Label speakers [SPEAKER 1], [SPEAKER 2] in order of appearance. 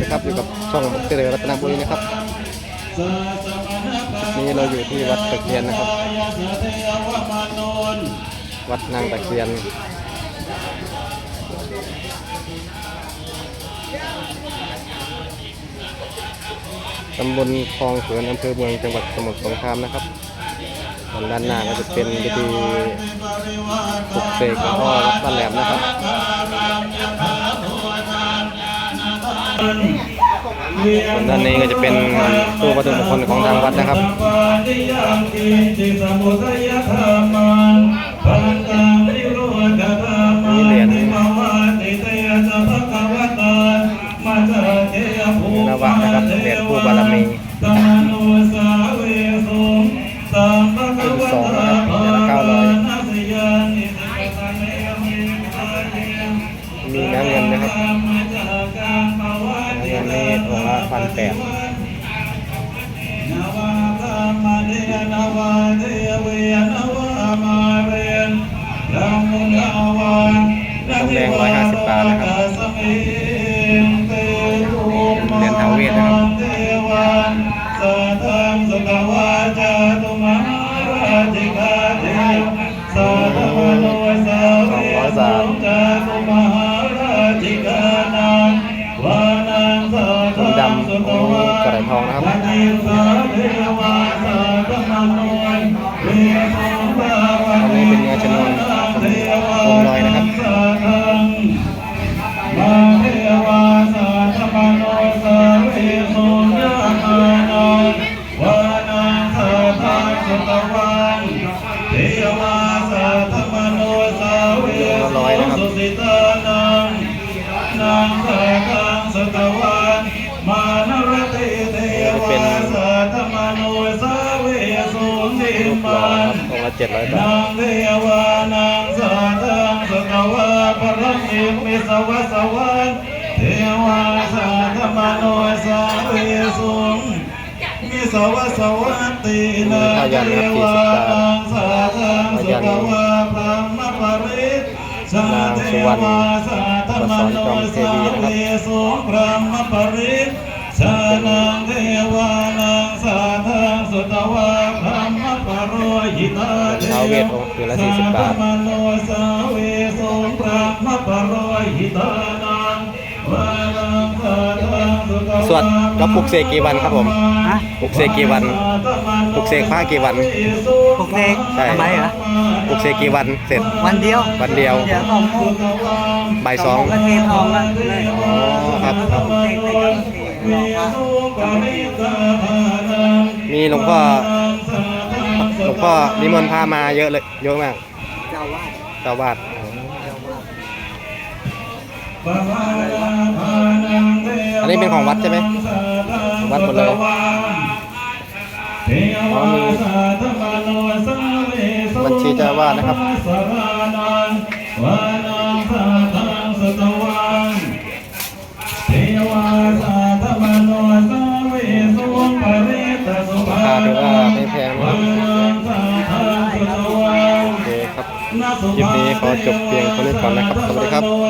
[SPEAKER 1] นะครับอยู่กับช่องเจริญรัตนบุรีนะครับนี่เราอยู่ที่วัดตะเคียนนะครับ วัดนางตะเคียนตำบลคลองเขือนอำเภอเมืองจังหวัดสมุทรสงครามนะครับด้านหน้าก็จะเป็นพิธีปลุกเสกหลวงพ่อวัดบ้านแหลมนะครับ ด้านนี้ก็จะเป็นตู้วัตถุมงคลของทางวัดนะครับมีเหรียญนวะนะครับเหรียญคู่บารมี
[SPEAKER 2] ค์ละ
[SPEAKER 1] พันแปดำองค์กระไดทองนะครับ
[SPEAKER 2] ปฏิสาเทวาสัทธมโนเวสงภาวั
[SPEAKER 1] อันนี้เป็นเนื้อชนวนองค์ลอยนะครับ
[SPEAKER 2] สัทธังมาเทวาสัทธมโนสา สเวสุนิมันนา
[SPEAKER 1] งเท
[SPEAKER 2] วานังสัทังสกวาปรังอิมิสวะสวันเทวาสัทมโนสาเวสุงมิสวะสวันตินาเทวานังสัทังสกวาพระมปริตสาเทวาสัทมโนสาเวสุงพระมปริตสานัง เวท
[SPEAKER 1] องค์คืนละสี่สิบบาท
[SPEAKER 2] มโนสาเวสงพระมปโรหิตานังวานังสัทธังสุข
[SPEAKER 1] สวดแล้วปลุกเสกกี่วันครับผม
[SPEAKER 3] ฮะ
[SPEAKER 1] ปลุกเสกกี่วันปลุกเสกพระกี่วัน
[SPEAKER 3] ปลุกเสก
[SPEAKER 1] ใช่
[SPEAKER 3] ทำไมเหรอ
[SPEAKER 1] ปลุกเสกกี่วันเสร็จ
[SPEAKER 3] วันเดียว
[SPEAKER 1] วันเดียว
[SPEAKER 3] เดี๋ยวสองโมง
[SPEAKER 1] บ่ายสอง
[SPEAKER 3] โมก็เททองแล้วเลย
[SPEAKER 1] อ๋อครับครับ
[SPEAKER 3] ปลุกเสกไปก็เททองว่า
[SPEAKER 1] มีหลวงพ่อ หลวงพ่อนิมนต์พามาเยอะเลย เยอะมาก
[SPEAKER 3] เจ้าวาด
[SPEAKER 1] เจ้าวาดอันนี้เป็นของวัดใช่ไหมวัดหมดเลยมีบัญชีเจ้าวาดนะครับ คลิปนี้ขอจบเพียงเท่านี้ก่อนนะครับ สวัสดีครับ